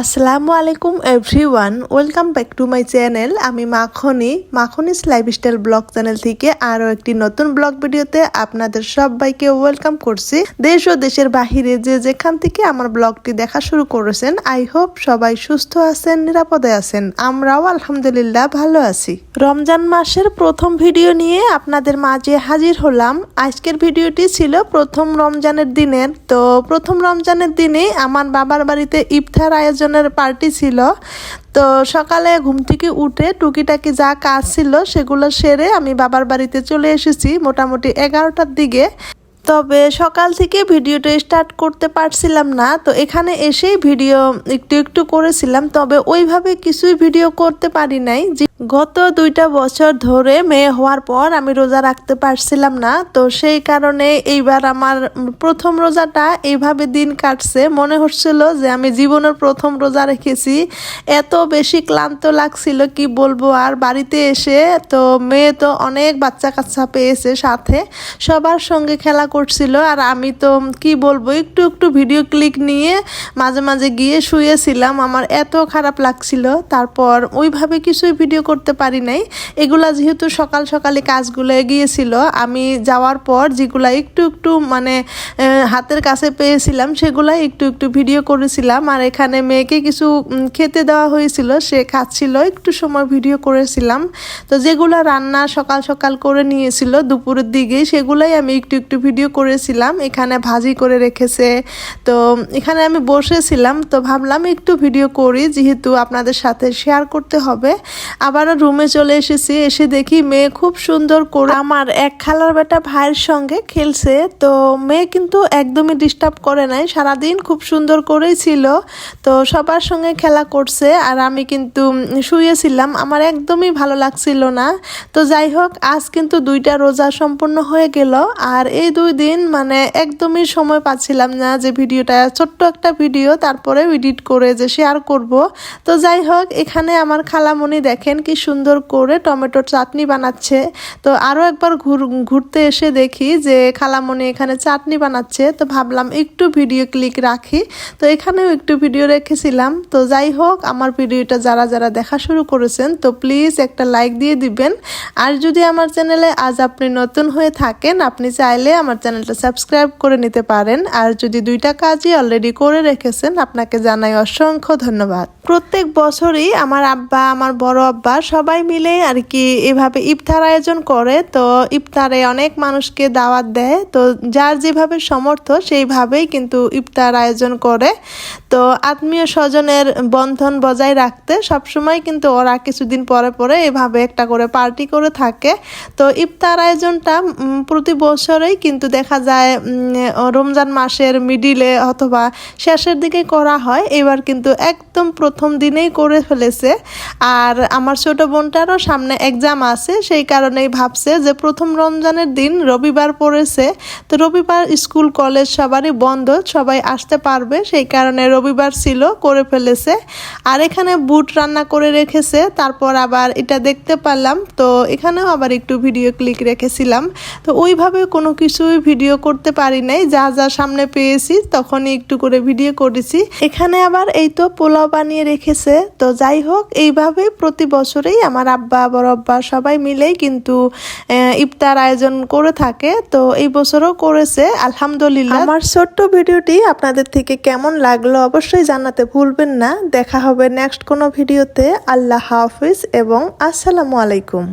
আসসালামু আলাইকুম everyone welcome back to my channel আমি Makhni, Makhni's lifestyle vlog channel থেকে আরও একটি নতুন ব্লগ ভিডিওতে আপনাদের সবাইকে ওয়েলকাম করছি। দেশ ও দেশের বাহিরে যে যেখান থেকে আমার ব্লগটি দেখা শুরু করেছেন আই হোপ সবাই সুস্থ আছেন, নিরাপদে আছেন। আমরাও আলহামদুলিল্লাহ ভালো আছি। রমজান মাসের প্রথম ভিডিও নিয়ে আপনাদের মাঝে হাজির হলাম। আজকের ভিডিওটি ছিল প্রথম রমজানের দিনের। তো প্রথম রমজানের দিনে আমার বাবার বাড়িতে ইফতার আয়োজনের পার্টি ছিল। তো সকালে ঘুম থেকে উঠে টুকিটাকি যা কাজ ছিল সেগুলো সেরে আমি বাবার বাড়িতে চলে এসেছি মোটামুটি এগারোটার দিকে। তবে সকাল থেকে ভিডিওটা স্টার্ট করতে পারছিলাম না। তো এখানে এসেই ভিডিও একটু একটু করেছিলাম, তবে ওইভাবে কিছুই ভিডিও করতে পারি নাই। গত দুইটা বছর ধরে মেয়ে হওয়ার পর আমি রোজা রাখতে পারছিলাম না। তো সেই কারণে এইবার আমার প্রথম রোজাটা এইভাবে দিন কাটছে। মনে হচ্ছিল যে আমি জীবনের প্রথম রোজা রেখেছি। এত বেশি ক্লান্ত লাগছিল, কি বলব আর বাড়িতে এসে তো মেয়ে তো অনেক বাচ্চা কাচ্চা পেয়েছে সাথে। সবার সঙ্গে খেলা করছিল আর আমি তো কি বলব, একটু একটু ভিডিও ক্লিক নিয়ে মাঝে মাঝে গিয়ে শুয়েছিলাম। আমার এত খারাপ লাগছিল। তারপর ওইভাবে কিছুই ভিডিও করতে পারি নাই। এগুলা যেহেতু সকাল সকালে কাজগুলো এগিয়েছিল আমি যাওয়ার পর যেগুলা একটু একটু মানে হাতের কাছে পেয়েছিলাম সেগুলাই একটু একটু ভিডিও করেছিলাম। আর এখানে মেয়েকে কিছু খেতে দেওয়া হয়েছিল, সে খাচ্ছিল, একটু সময় ভিডিও করেছিলাম। তো যেগুলো রান্না সকাল সকাল করে নিয়েছিল, দুপুরের দিকে সেগুলাই আমি একটু একটু ভিডিও করেছিলাম। এখানে ভাজি করে রেখেছে। তো এখানে আমি বসেছিলাম, তো ভাবলাম একটু ভিডিও করি, যেহেতু আপনাদের সাথে শেয়ার করতে হবে। আবার রুমে চলে এসেছি। এসে দেখি মেয়ে খুব সুন্দর করে আমার এক খালার বেটা ভাইয়ের সঙ্গে খেলছে। তো মেয়ে কিন্তু একদমই ডিস্টার্ব করে নাই। সারাদিন খুব সুন্দর করেই ছিল। তো সবার সঙ্গে খেলা করছে আর আমি কিন্তু শুয়েছিলাম। আমার একদমই ভালো লাগছিল না। তো যাই হোক, আজ কিন্তু দুইটা রোজা সম্পূর্ণ হয়ে গেল। আর এই দুই দিন মানে একদমই সময় পাচ্ছিলাম না যে ভিডিওটা, ছোট্ট একটা ভিডিও তারপরে এডিট করে যে শেয়ার করব। তো যাই হোক, এখানে আমার খালামণি দেখেন কি সুন্দর করে টমেটোর চাটনি বানাচ্ছে। তো আরও একবার ঘুর, ঘুরতে এসে দেখি যে খালামণি এখানে চাটনি বানাচ্ছে। তো ভাবলাম একটু ভিডিও ক্লিক রাখি। তো এখানেও একটু ভিডিও রেখেছিলাম। তো যাই হোক, আমার ভিডিওটা যারা যারা দেখা শুরু করেছেন, তো প্লিজ একটা লাইক দিয়ে দিবেন। আর যদি আমার চ্যানেলে আজ আপনি নতুন হয়ে থাকেন, আপনি চাইলে আমার চ্যানেলটা সাবস্ক্রাইব করে নিতে পারেন। আর যদি দুইটা কাজই অলরেডি করে রেখেছেন, আপনাকে জানাই অসংখ্য ধন্যবাদ। প্রত্যেক বছরই আমার আব্বা, আমার বড় আব্বা সবাই মিলে আর কি এভাবে ইফতার আয়োজন করে, তো ইফতারে অনেক মানুষকে দাওয়াত দেয়। তো যার যেভাবে সমর্থ সেইভাবেই কিন্তু ইফতার আয়োজন করে। তো আত্মীয় স্বজনের বন্ধন বজায় রাখতে সবসময় কিন্তু ওরা কিছুদিন পরে পরে এভাবে একটা করে পার্টি করে থাকে। তো ইফতার আয়োজনটা প্রতি বছরেই কিন্তু দেখা যায় রমজান মাসের মিডিলে অথবা শেষের দিকে করা হয়। এবার কিন্তু একদম প্রথম দিনেই করে ফেলেছে। আর আমার ছোট বোনটারও সামনে এক্সাম আছে, সেই কারণেই ভাবছে যে প্রথম রমজানের দিন রবিবার পড়েছে। তো রবিবার স্কুল, কলেজ সবারই বন্ধ, সবাই আসতে পারবে, সেই কারণে রবিবার ছিল, করে ফেলেছে। আর এখানে বুট রান্না করে রেখেছে, তারপর আবার এটা দেখতে পারলাম। তো এখানেও আবার একটু ভিডিও ক্লিক রেখেছিলাম। তো ওইভাবে কোনো কিছুই ভিডিও করতে পারি নাই, যা যা সামনে পেয়েছি, তখনই একটু করে ভিডিও করেছি। এখানে আবার এই তো পোলাও বানিয়ে রেখেছে। তো যাই হোক এইভাবে প্রতি বছরেই আমার আব্বা, বড় আব্বা সবাই মিলেই কিন্তু ইফতার আয়োজন করে থাকে। তো এই বছরও করেছে, আলহামদুলিল্লাহ। আমার ছোট্ট ভিডিওটি আপনাদের থেকে কেমন লাগল অবশ্যই জানাতে ভুলবেন না। দেখা হবে নেক্সট কোনো ভিডিওতে। আল্লাহ হাফিজ এবং আসসালামু আলাইকুম।